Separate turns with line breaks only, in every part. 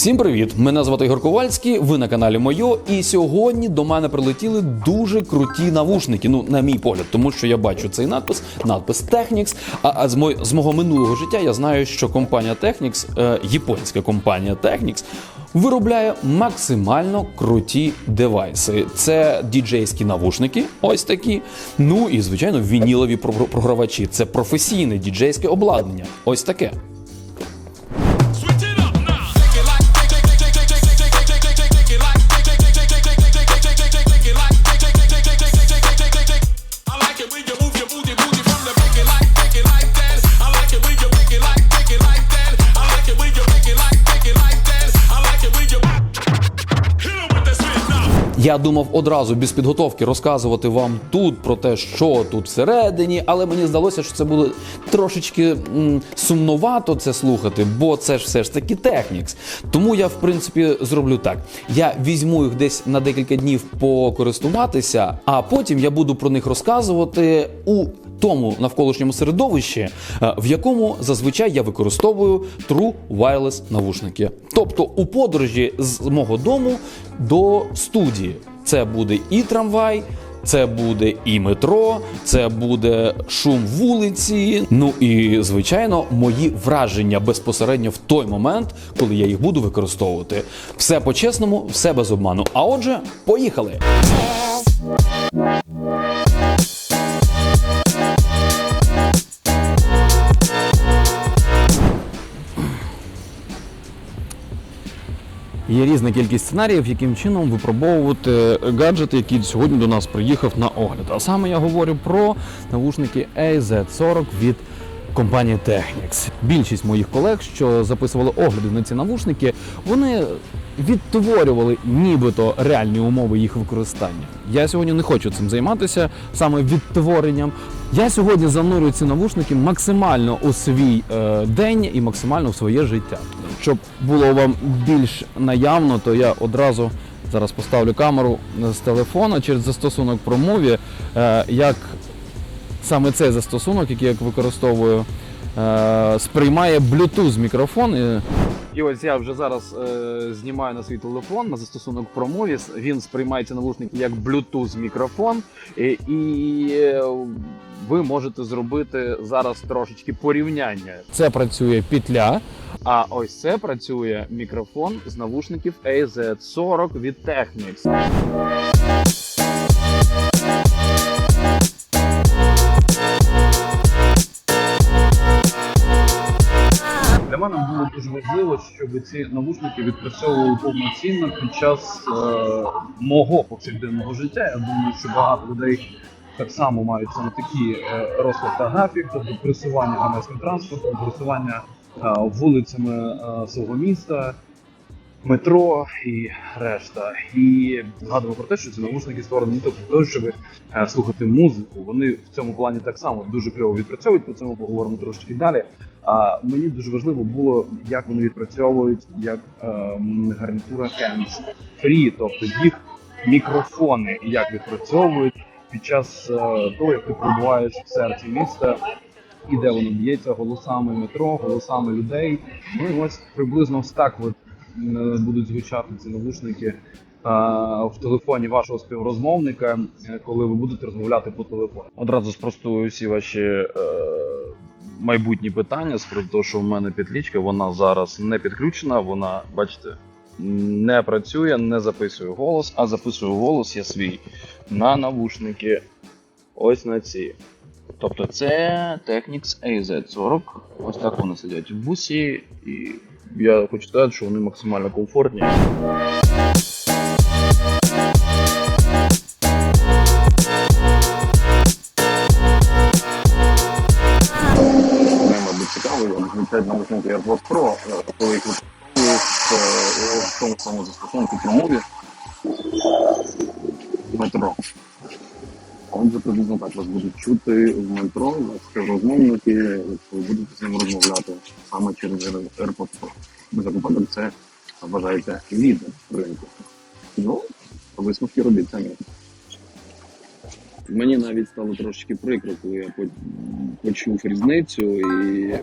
Всім привіт! Мене звати Ігор Ковальський. Ви на каналі Мойо. І сьогодні до мене прилетіли дуже круті навушники. Ну, на мій погляд, тому що я бачу цей надпис, надпис Technics. А, а з, мо, з мого минулого життя я знаю, що компанія Technics, е, японська компанія Technics, виробляє максимально круті девайси. Це діджейські навушники, ось такі. Ну і звичайно, вінілові про- програвачі. Це професійне діджейське обладнання. Ось таке. Я думав одразу без підготовки розказувати вам тут про те, що тут всередині, але мені здалося, що це буде трошечки м, сумновато це слухати, бо це ж все ж таки Технікс. Тому я, в принципі, зроблю так: я візьму їх десь на декілька днів покористуватися, а потім я буду про них розказувати у тому навколишньому середовищі, е, в якому зазвичай я використовую True Wireless навушники. Тобто у подорожі з мого дому до студії. Це буде і трамвай. Це буде і метро, це буде шум вулиці. Ну і звичайно, мої враження безпосередньо в той момент, коли я їх буду використовувати. Все по-чесному, все без обману. А отже, поїхали! Є різна кількість сценаріїв, яким чином випробовувати гаджет, який сьогодні до нас приїхав на огляд. А саме я говорю про навушники AZ40 від компанії Technics. Більшість моїх колег, що записували огляди на ці навушники, вони відтворювали нібито реальні умови їх використання. Я сьогодні не хочу цим займатися, саме відтворенням. Я сьогодні занурю ці навушники максимально у свій е, день і максимально в своє життя. Щоб було вам більш наявно, то я одразу зараз поставлю камеру з телефона через застосунок ProMovie, е, як саме цей застосунок, який я використовую, сприймає Bluetooth мікрофон. І- ось я вже зараз е, знімаю на свій телефон на застосунок ProMovie. Він сприймає ці навушники як Bluetooth мікрофон, і, і е, ви можете зробити зараз трошечки порівняння. Це працює петля, а ось це працює мікрофон з навушників AZ40 від Technics.
Мене було дуже важливо, щоб ці навушники відпрацьовували повноцінно під час е, мого повсякденного життя. Я думаю, що багато людей так само мають саме такі е, розклад та графік, тобто пересування громадським транспортом, пересування е, вулицями е, свого міста, метро і решта. І згадував про те, що ці навушники створені не для того, щоб е, слухати музику. Вони в цьому плані так само дуже кльово відпрацьовують. Про ми поговоримо трошки далі. А мені дуже важливо було, як вони відпрацьовують як ем, гарнітура hands free, тобто їх мікрофони, як відпрацьовують під час е, того, як ти перебуваєш в серці міста. І де воно б'ється голосами метро, голосами людей. Ну і ось приблизно ось так от е, будуть звучати ці навушники е, в телефоні вашого співрозмовника, е, коли ви будете розмовляти по телефону. Одразу спростую всі ваші майбутні питання з того, що в мене підлічка, вона зараз не підключена, вона, бачите, не працює, не записує голос, а записую голос я свій на навушники. Ось на ці. Тобто це Technics AZ40. Ось так вони сидять в бусі, і я хочу сказати, що вони максимально комфортні.
Як звучать навушники AirPods Pro, коли їх використовуєш е, в тому самому застосунку промові метро. Отже, приблизно так вас будуть чути в метро, вас співрозмовники, якщо ви будете з ним розмовляти саме через AirPods Pro. Без випадок це вважається лідер ринку. Ну, висновки робіть самі. Мені навіть стало трошки прикро, коли я почув різницю і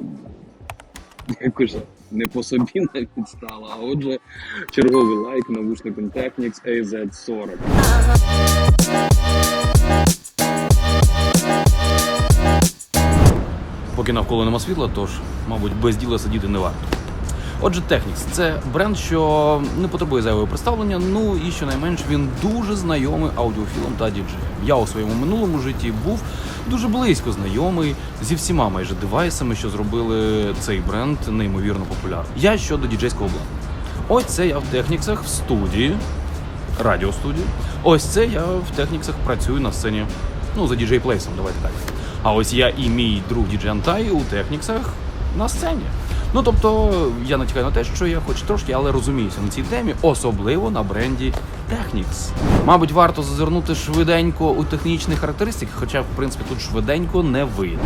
якось не по собі навіть стала. А отже, черговий лайк навушником Technics AZ40.
Поки навколо нема світла, тож, мабуть, без діла сидіти не варто. Отже, Technics – це бренд, що не потребує зайвого представлення. Ну і щонайменш він дуже знайомий аудіофілом та діджеєм. Я у своєму минулому житті був дуже близько знайомий зі всіма майже девайсами, що зробили цей бренд неймовірно популярним. Я щодо діджейського обладнання. Ось це я в Техніксах в студії, радіостудії. Ось це я в Техніксах працюю на сцені. Ну, за діджей плейсом, давайте так. А ось я і мій друг діджей Антай у Техніксах на сцені. Ну тобто я натякаю на те, що я хоч трошки, але розуміюся на цій темі, особливо на бренді Technics. Мабуть, варто зазирнути швиденько у технічні характеристики, хоча, в принципі, тут швиденько не вийде.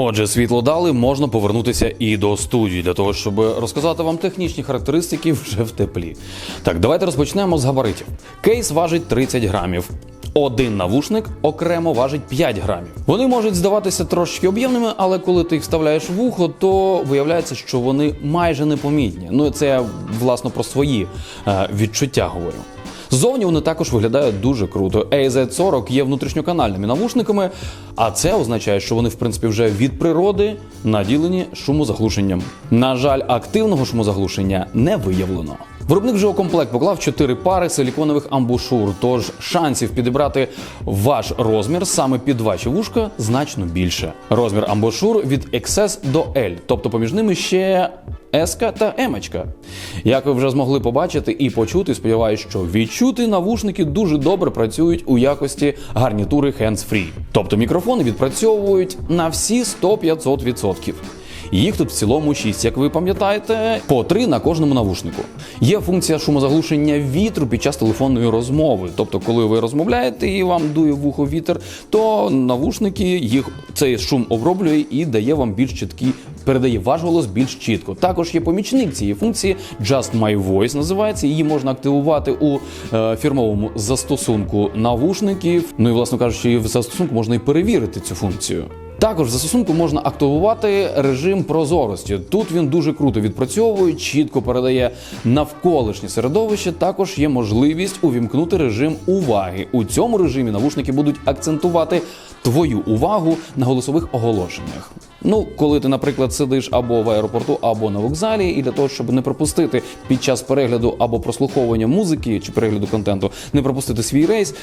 Отже, світло дали, можна повернутися і до студії для того, щоб розказати вам технічні характеристики вже в теплі. Так, давайте розпочнемо з габаритів. Кейс важить 30 грамів. Один навушник окремо важить 5 грамів. Вони можуть здаватися трошки об'ємними, але коли ти їх вставляєш в ухо, то виявляється, що вони майже непомітні. Ну це я власно про свої е, відчуття говорю. Ззовні вони також виглядають дуже круто. AZ40 є внутрішньоканальними навушниками, а це означає, що вони, в принципі, вже від природи наділені шумозаглушенням. На жаль, активного шумозаглушення не виявлено. Виробник вже комплект поклав 4 пари силіконових амбушур, тож шансів підібрати ваш розмір саме під ваші вушка значно більше. Розмір амбушур від XS до L, тобто поміж ними ще S та M. Як ви вже змогли побачити і почути, сподіваюся, що відчути навушники дуже добре працюють у якості гарнітури hands-free. Тобто мікрофони відпрацьовують на всі 100-500%. Їх тут в цілому 6, як ви пам'ятаєте, по 3 на кожному навушнику. Є функція шумозаглушення вітру під час телефонної розмови. Тобто, коли ви розмовляєте і вам дує в ухо вітер, то навушники їх цей шум оброблює і дає вам більш чіткий, передає ваш голос більш чітко. Також є помічник цієї функції Just My Voice називається. Її можна активувати у е, фірмовому застосунку навушників. Ну і власно кажучи, в застосунку можна і перевірити цю функцію. Також за стосунку можна активувати режим прозорості. Тут він дуже круто відпрацьовує, чітко передає навколишнє середовище. Також є можливість увімкнути режим уваги. У цьому режимі навушники будуть акцентувати твою увагу на голосових оголошеннях. Ну, коли ти, наприклад, сидиш або в аеропорту, або на вокзалі, і для того, щоб не пропустити під час перегляду або прослуховування музики чи перегляду контенту, не пропустити свій рейс,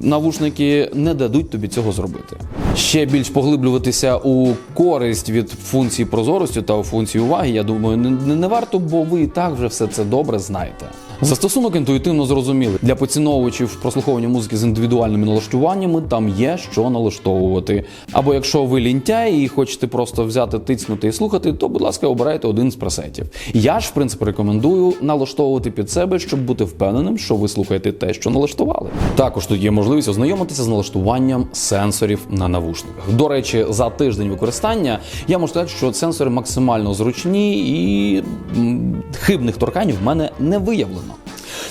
навушники не дадуть тобі цього зробити. Ще більш поглиблюватися у користь від функції прозорості та у функції уваги, я думаю, не, не, варто, бо ви і так вже все це добре знаєте. Застосунок інтуїтивно зрозумілий. Для поціновувачів прослуховування музики з індивідуальними налаштуваннями там є що налаштовувати. Або якщо ви лінтяй і хочете просто взяти, тицнути і слухати, то, будь ласка, обирайте один з пресетів. Я ж, в принципі, рекомендую налаштовувати під себе, щоб бути впевненим, що ви слухаєте те, що налаштували. Також тут є можливість ознайомитися з налаштуванням сенсорів на навушниках. До речі, за тиждень використання я можу сказати, що сенсори максимально зручні і хибних торкань в мене не виявлено.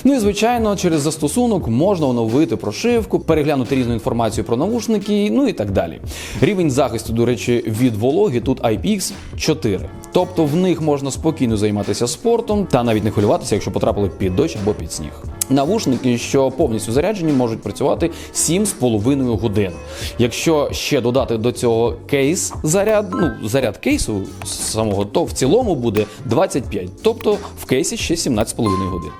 Ну і звичайно, через застосунок можна оновити прошивку, переглянути різну інформацію про навушники, ну і так далі. Рівень захисту, до речі, від вологи тут IPX 4. Тобто в них можна спокійно займатися спортом та навіть не хвилюватися, якщо потрапили під дощ або під сніг. Навушники, що повністю заряджені, можуть працювати 7,5 годин. Якщо ще додати до цього кейс заряд, ну заряд кейсу самого, то в цілому буде 25, тобто в кейсі ще 17,5 годин.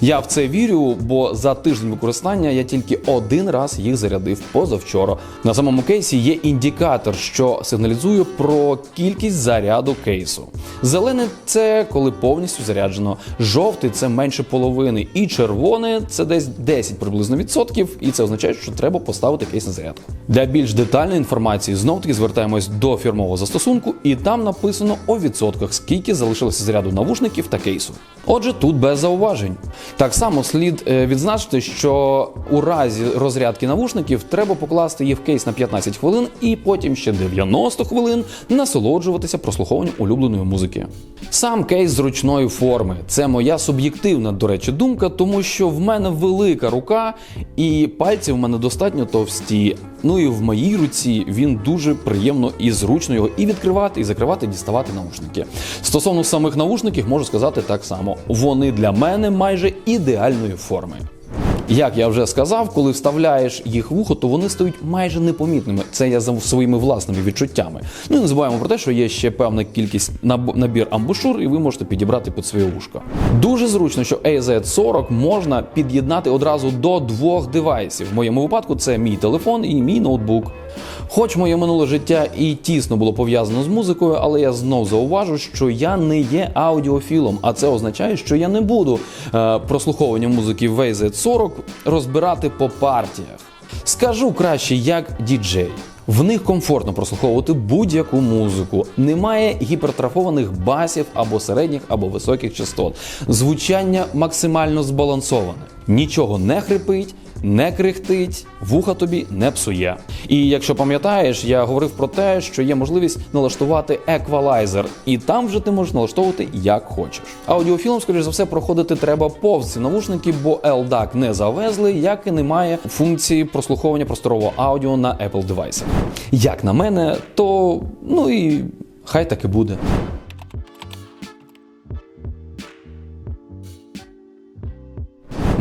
Я в це вірю, бо за тиждень використання я тільки один раз їх зарядив позавчора. На самому кейсі є індикатор, що сигналізує про кількість заряду кейсу. Зелений це коли повністю заряджено, жовтий це менше половини, і червоне це десь 10 приблизно відсотків, і це означає, що треба поставити кейс на зарядку. Для більш детальної інформації знов таки звертаємось до фірмового застосунку, і там написано у відсотках, скільки залишилося заряду навушників та кейсу. Отже, тут без зауважень. Так само слід е, відзначити, що у разі розрядки навушників треба покласти їх в кейс на 15 хвилин і потім ще 90 хвилин насолоджуватися прослуховуванням улюбленої музики. Сам кейс зручної форми. Це моя суб'єктивна, до речі, думка, тому що в мене велика рука і пальці в мене достатньо товсті. Ну і в моїй руці він дуже приємно і зручно його і відкривати, і закривати, і діставати наушники. Стосовно самих наушників, можу сказати так само: вони для мене майже ідеальної форми. Як я вже сказав, коли вставляєш їх в ухо, то вони стають майже непомітними. Це я за своїми власними відчуттями. Ну і не забуваємо про те, що є ще певна кількість наб- набір амбушур, і ви можете підібрати під своє вушко. Дуже зручно, що AZ40 можна під'єднати одразу до двох девайсів. В моєму випадку це мій телефон і мій ноутбук. Хоч моє минуле життя і тісно було пов'язано з музикою, але я знов зауважу, що я не є аудіофілом, а це означає, що я не буду е, прослуховування музики в AZ40 розбирати по партіях. Скажу краще як діджей. В них комфортно прослуховувати будь-яку музику. Немає гіпертрафованих басів або середніх, або високих частот. Звучання максимально збалансоване. Нічого не хрипить, не крихтить, вуха тобі не псує. І якщо пам'ятаєш, я говорив про те, що є можливість налаштувати еквалайзер, і там вже ти можеш налаштовувати як хочеш. Аудіофілм, скоріш за все, проходити треба повз ці навушники, бо LDAC не завезли, як і немає функції прослуховування просторового аудіо на Apple девайсах. Як на мене, то ну і хай так і буде.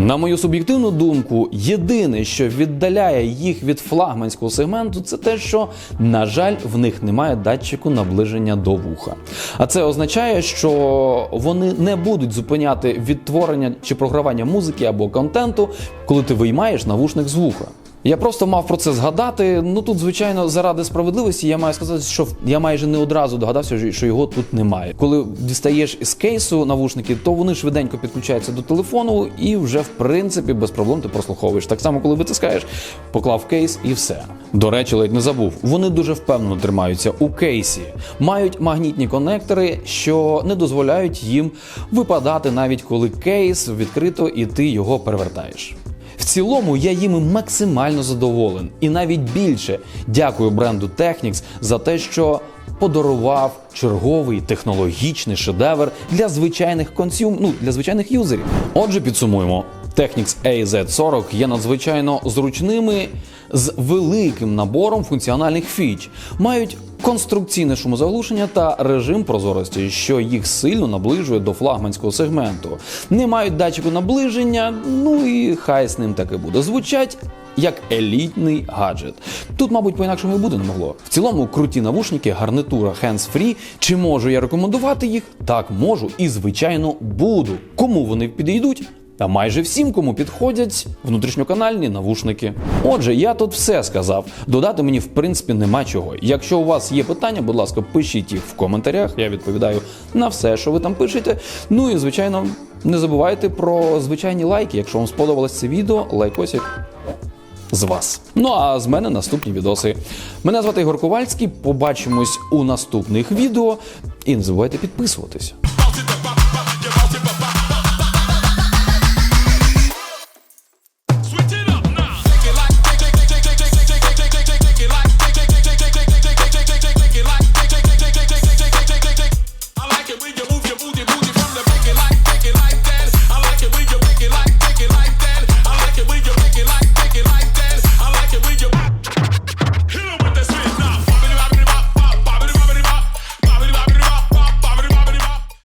На мою суб'єктивну думку, єдине, що віддаляє їх від флагманського сегменту, це те, що, на жаль, в них немає датчику наближення до вуха. А це означає, що вони не будуть зупиняти відтворення чи програвання музики або контенту, коли ти виймаєш навушник з вуха. Я просто мав про це згадати. Ну тут, звичайно, заради справедливості я маю сказати, що я майже не одразу догадався, що його тут немає. Коли дістаєш із кейсу навушники, то вони швиденько підключаються до телефону і вже в принципі без проблем ти прослуховуєш. Так само, коли витискаєш, поклав кейс і все. До речі, ледь не забув. Вони дуже впевнено тримаються у кейсі, мають магнітні конектори, що не дозволяють їм випадати навіть коли кейс відкрито і ти його перевертаєш. В цілому я їми максимально задоволен, і навіть більше дякую бренду Technics за те, що подарував черговий технологічний шедевр для звичайних консюм, ну для звичайних юзерів. Отже, підсумуємо. Technics AZ40 є надзвичайно зручними з великим набором функціональних фіч, мають конструкційне шумозаглушення та режим прозорості, що їх сильно наближує до флагманського сегменту. Не мають датчику наближення, ну і хай з ним так і буде. Звучать як елітний гаджет. Тут, мабуть, по-інакшому і буде не могло. В цілому круті навушники, гарнитура hands-free. Чи можу я рекомендувати їх? Так, можу і, звичайно, буду. Кому вони підійдуть? Та майже всім, кому підходять внутрішньоканальні навушники. Отже, я тут все сказав. Додати мені в принципі нема чого. Якщо у вас є питання, будь ласка, пишіть їх в коментарях. Я відповідаю на все, що ви там пишете. Ну і звичайно, не забувайте про звичайні лайки. Якщо вам сподобалось це відео, лайкосик з вас. Ну а з мене наступні відоси. Мене звати Ігор Ковальський. Побачимось у наступних відео. І не забувайте підписуватися.